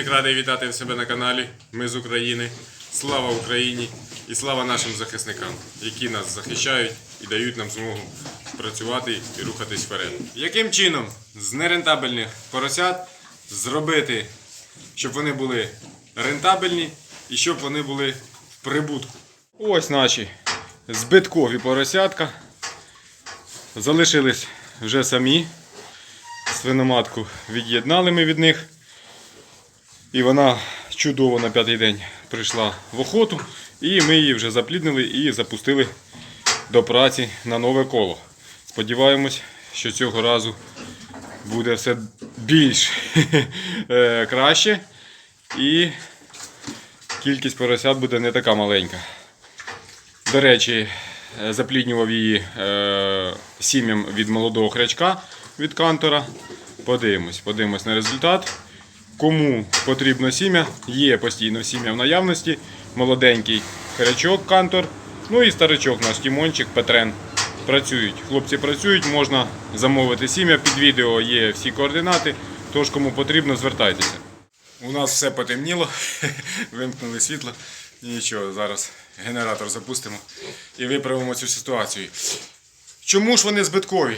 Всіх радий вітати в себе на каналі. Ми з України. Слава Україні і слава нашим захисникам, які нас захищають і дають нам змогу працювати і рухатись вперед. Яким чином з нерентабельних поросят зробити, щоб вони були рентабельні і щоб вони були в прибутку? Ось наші збиткові поросятка. Залишились вже самі. Свиноматку від'єднали ми від них. І вона чудово на п'ятий день прийшла в охоту. І ми її вже запліднили і запустили до праці на нове коло. Сподіваємось, що цього разу буде все більш е, краще. І кількість поросят буде не така маленька. До речі, е, запліднював її е, сім'ям від молодого хрячка від кантора. Подивимось, подивимось на результат. Кому потрібно сім'я, є постійно сім'я в наявності. Молоденький хрячок кантор. Ну і старичок наш Тімончик Петрен. Працюють. Хлопці працюють, можна замовити сім'я. Під відео є всі координати. Тож, кому потрібно, звертайтеся. У нас все потемніло, вимкнули світло. Нічого, зараз генератор запустимо і виправимо цю ситуацію. Чому ж вони збиткові?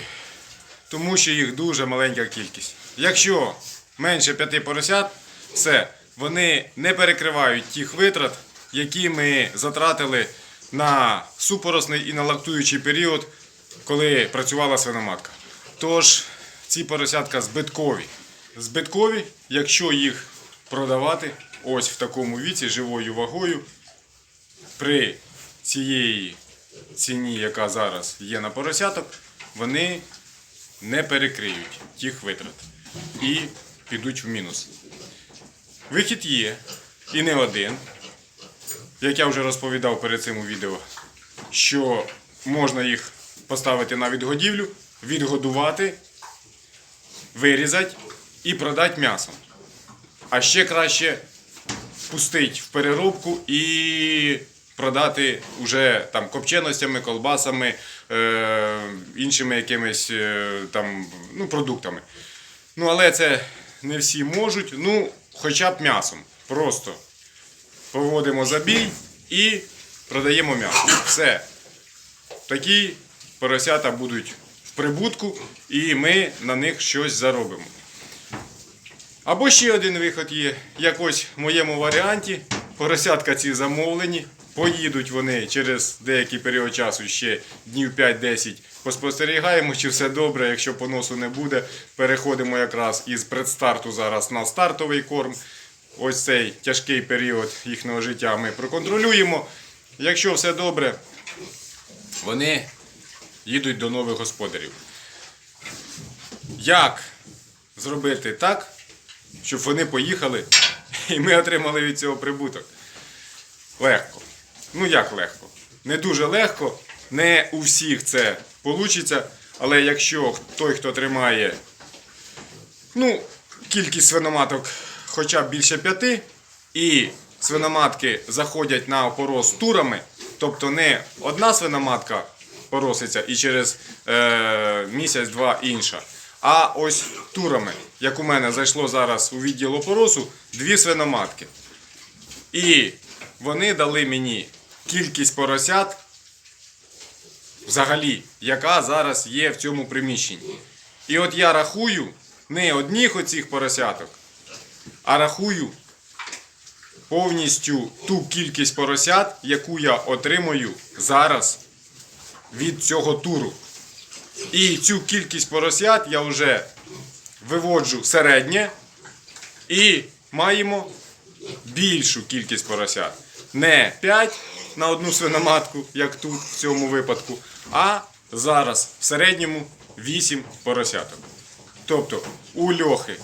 Тому що їх дуже маленька кількість. Якщо менше п'яти поросят, все, вони не перекривають тих витрат, які ми затратили на супоросний і на лактуючий період, коли працювала свиноматка. Тож ці поросятка збиткові. Збиткові, якщо їх продавати ось в такому віці живою вагою при цієї ціні, яка зараз є на поросяток, вони не перекриють тих витрат і підуть в мінус. Вихід є, і не один. Як я вже розповідав перед цим у відео, що можна їх поставити на відгодівлю, відгодувати, вирізати і продати м'ясом. А ще краще пустить в переробку і продати вже там копченостями, колбасами, е, іншими якимись е, там ну, продуктами. Ну, але це не всі можуть. Ну, хоча б м'ясом. Просто проводимо забій і продаємо м'ясо. Все. Такі поросята будуть в прибутку, і ми на них щось заробимо. Або ще один виход є. Якось в моєму варіанті. Поросятка ці замовлені. Поїдуть вони через деякий період часу, ще днів 5-10. Поспостерігаємо, чи все добре. Якщо поносу не буде, переходимо якраз із предстарту зараз на стартовий корм. Ось цей тяжкий період їхнього життя ми проконтролюємо. Якщо все добре, вони їдуть до нових господарів. Як зробити так, щоб вони поїхали і ми отримали від цього прибуток? Легко. Ну як легко? Не дуже легко, не у всіх це вийде, але якщо той, хто тримає ну, кількість свиноматок хоча б більше п'яти, і свиноматки заходять на опорос турами, тобто не одна свиноматка пороситься і через е, місяць-два інша. А ось турами, як у мене зайшло зараз у відділ опоросу, дві свиноматки. І вони дали мені кількість поросят, взагалі, яка зараз є в цьому приміщенні. І от я рахую не одних оцих поросяток, а рахую повністю ту кількість поросят, яку я отримую зараз від цього туру. І цю кількість поросят я вже виводжу середнє і маємо більшу кількість поросят. Не 5 на одну свиноматку, як тут в цьому випадку, а зараз в середньому 8 поросяток. Тобто у льохи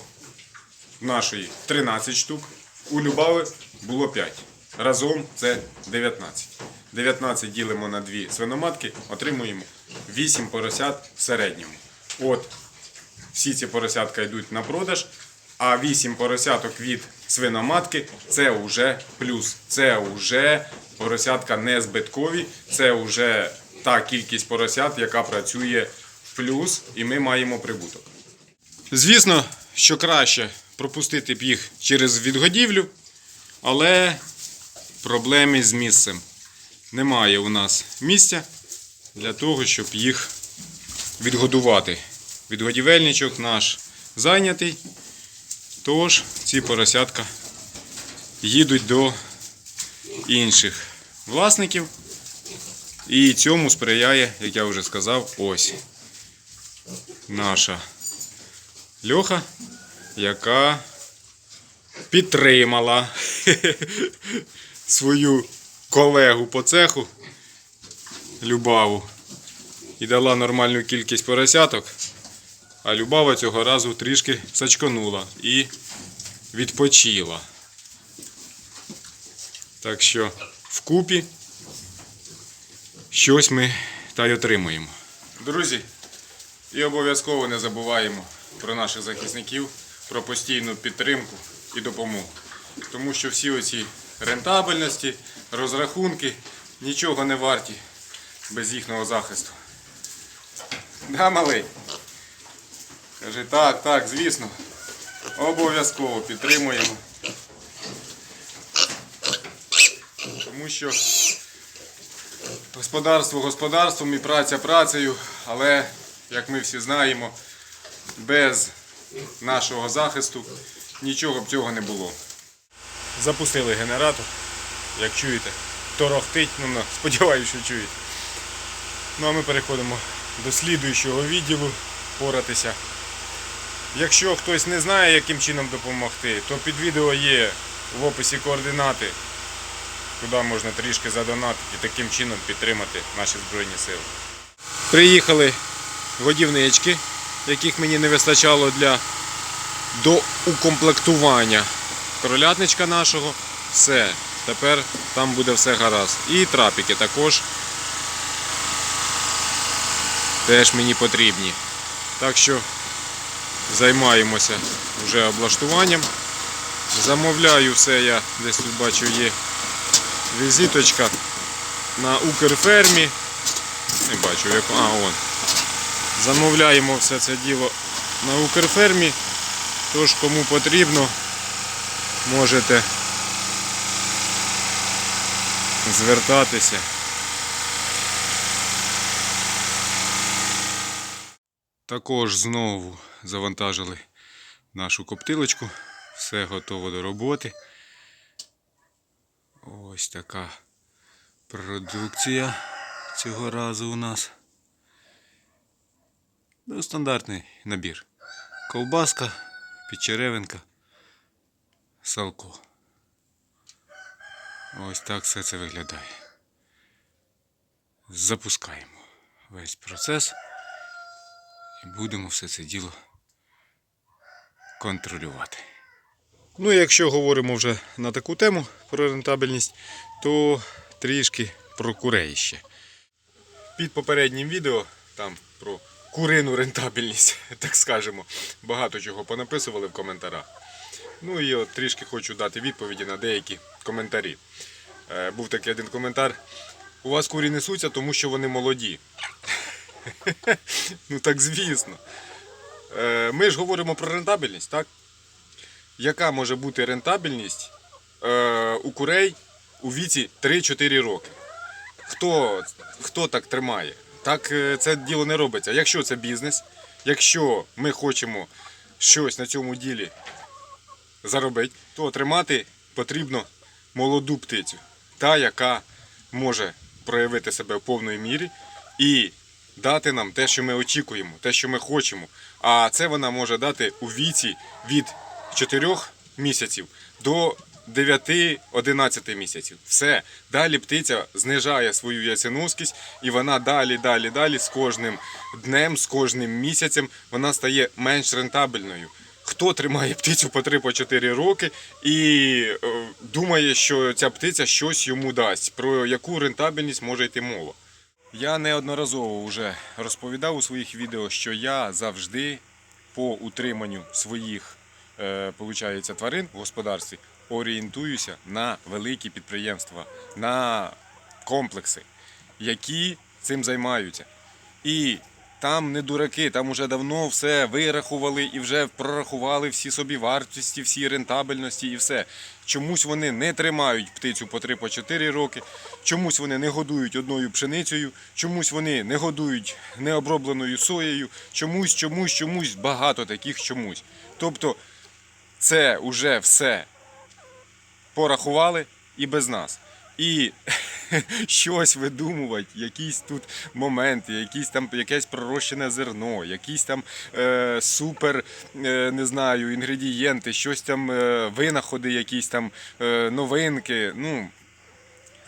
нашої 13 штук, у Любави було 5. Разом це 19. 19 ділимо на 2 свиноматки, отримуємо 8 поросят в середньому. От всі ці поросятка йдуть на продаж, а 8 поросяток від свиноматки це вже плюс. Це вже поросятка не збиткові, це вже та кількість поросят, яка працює в плюс, і ми маємо прибуток. Звісно, що краще пропустити б їх через відгодівлю, але проблеми з місцем. Немає у нас місця для того, щоб їх відгодувати. Відгодівельничок наш зайнятий. Тож ці поросятка їдуть до інших власників. І цьому сприяє, як я вже сказав, ось наша льоха, яка підтримала свою колегу по цеху Любаву і дала нормальну кількість поросяток, а Любава цього разу трішки сачконула і відпочила. Так що вкупі щось ми та й отримуємо. Друзі, і обов'язково не забуваємо про наших захисників, про постійну підтримку і допомогу. Тому що всі оці рентабельності, розрахунки нічого не варті без їхнього захисту. Да, малий? Каже, так, так, звісно. Обов'язково підтримуємо. Що господарство господарством і праця працею, але, як ми всі знаємо, без нашого захисту нічого б цього не було. Запустили генератор, як чуєте, торохтить, ну, ну, сподіваюся, що чуєте. Ну а ми переходимо до слідуючого відділу поратися. Якщо хтось не знає, яким чином допомогти, то під відео є в описі координати, куди можна трішки задонатити і таким чином підтримати наші Збройні Сили. Приїхали годівнички, яких мені не вистачало для доукомплектування кролятничка нашого. Все, тепер там буде все гаразд. І трапіки також теж мені потрібні. Так що займаємося вже облаштуванням. Замовляю все, я десь тут бачу є візиточка на Укрфермі. Не бачу, в яку. А, он. Замовляємо все це діло на Укрфермі. Тож, кому потрібно, можете звертатися. Також знову завантажили нашу коптилочку. Все готово до роботи. Ось така продукція цього разу у нас. Ну, стандартний набір. Ковбаска, підчеревинка, салко. Ось так все це виглядає. Запускаємо весь процес і будемо все це діло контролювати. Ну, якщо говоримо вже на таку тему про рентабельність, то трішки про курей ще. Під попереднім відео там про курину рентабельність, так скажемо, багато чого понаписували в коментарях. Ну і от трішки хочу дати відповіді на деякі коментарі. Е, був такий один коментар. У вас курі несуться, тому що вони молоді. ну так звісно. Е, Ми ж говоримо про рентабельність, так? Яка може бути рентабельність е, у курей у віці 3-4 роки? Хто, хто так тримає? Так е, це діло не робиться. Якщо це бізнес, якщо ми хочемо щось на цьому ділі заробити, то тримати потрібно молоду птицю, та, яка може проявити себе в повної мірі і дати нам те, що ми очікуємо, те, що ми хочемо. А це вона може дати у віці від 4 місяців до 9-11 місяців. Все. Далі птиця знижає свою яйценоскість і вона далі, далі, далі з кожним днем, з кожним місяцем вона стає менш рентабельною. Хто тримає птицю по 3-4 роки і е, думає, що ця птиця щось йому дасть, про яку рентабельність може йти мова? Я неодноразово вже розповідав у своїх відео, що я завжди по утриманню своїх тварин в господарстві орієнтуюся на великі підприємства, на комплекси, які цим займаються. І там не дураки, там уже давно все вирахували і вже прорахували всі собі вартості, всі рентабельності і все. Чомусь вони не тримають птицю по 3-4 роки, чомусь вони не годують одною пшеницею, чомусь вони не годують необробленою соєю, чомусь, чомусь, чомусь, багато таких чомусь. Тобто це вже все порахували і без нас. І щось видумувати, якісь тут моменти, якісь там якесь пророщене зерно, якісь там е, супер, е, не знаю, інгредієнти, щось там, е, винаходи, якісь там е, новинки. Ну,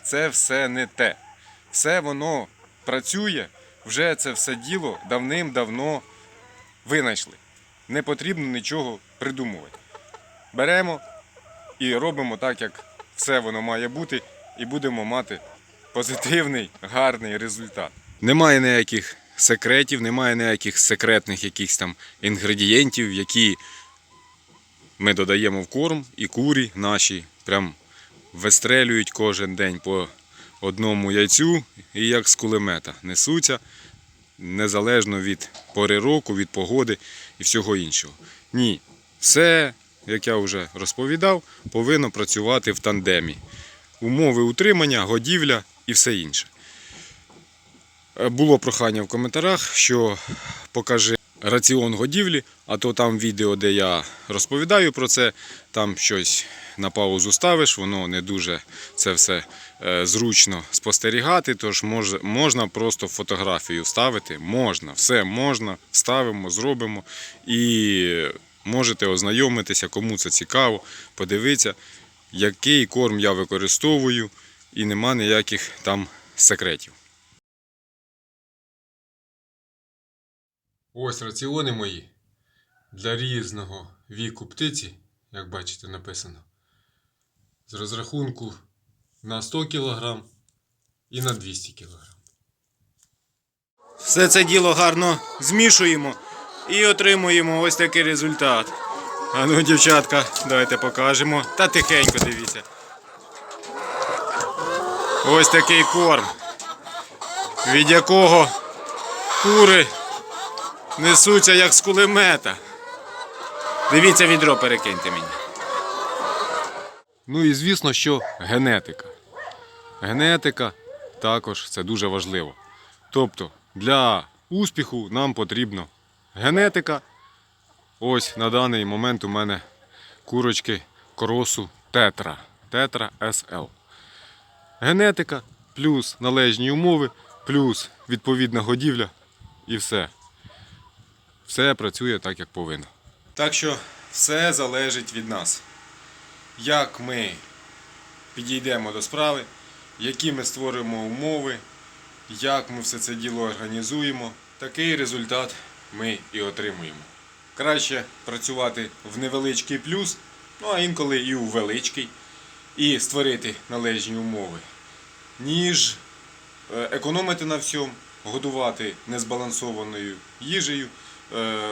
це все не те. Все воно працює, вже це все діло давним-давно винайшли. Не потрібно нічого придумувати. Беремо і робимо так, як все воно має бути, і будемо мати позитивний, гарний результат. Немає ніяких секретів, немає ніяких секретних якихось там інгредієнтів, які ми додаємо в корм, і курі наші прям вистрелюють кожен день по одному яйцю і як з кулемета несуться незалежно від пори року, від погоди і всього іншого. Ні, все, як я вже розповідав, повинно працювати в тандемі. Умови утримання, годівля і все інше. Е, Було прохання в коментарях, що покажи раціон годівлі, а то там відео, де я розповідаю про це, там щось на паузу ставиш, воно не дуже це все е, зручно спостерігати, тож можна просто фотографію вставити, можна, все можна, вставимо, зробимо і можете ознайомитися, кому це цікаво, подивитися, який корм я використовую, і нема ніяких там секретів. Ось раціони мої для різного віку птиці, як бачите, написано. З розрахунку на 100 кг і на 200 кг. Все це діло гарно змішуємо і отримуємо ось такий результат. А ну, дівчатка, давайте покажемо. Та тихенько дивіться. Ось такий корм, від якого кури несуться як з кулемета. Дивіться, відро перекиньте мені. Ну і звісно, що генетика. Генетика також це дуже важливо. Тобто для успіху нам потрібно генетика. Ось на даний момент у мене курочки коросу тетра. Тетра SL. Генетика плюс належні умови, плюс відповідна годівля і все. Все працює так, як повинно. Так що все залежить від нас як ми підійдемо до справи, які ми створимо умови, як ми все це діло організуємо, такий результат ми і отримуємо. Краще працювати в невеличкий плюс, ну а інколи і у величкий, і створити належні умови, ніж е, економити на всьому, годувати незбалансованою їжею, е,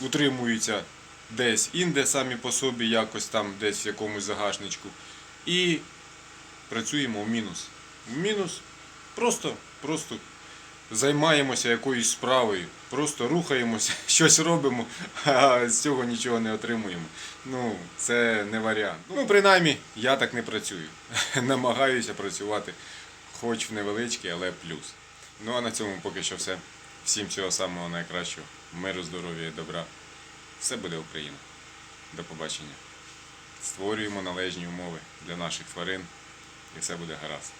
утримуються десь інде самі по собі, якось там десь в якомусь загашничку. І працюємо в мінус. В мінус просто, просто займаємося якоюсь справою, просто рухаємося, щось робимо, а з цього нічого не отримуємо. Ну, це не варіант. Ну, принаймні, я так не працюю. Намагаюся працювати хоч в невеличкий, але плюс. Ну а на цьому поки що все. Всім всього самого найкращого. Миру, здоров'я і добра. Все буде Україна. До побачення. Створюємо належні умови для наших тварин і все буде гаразд.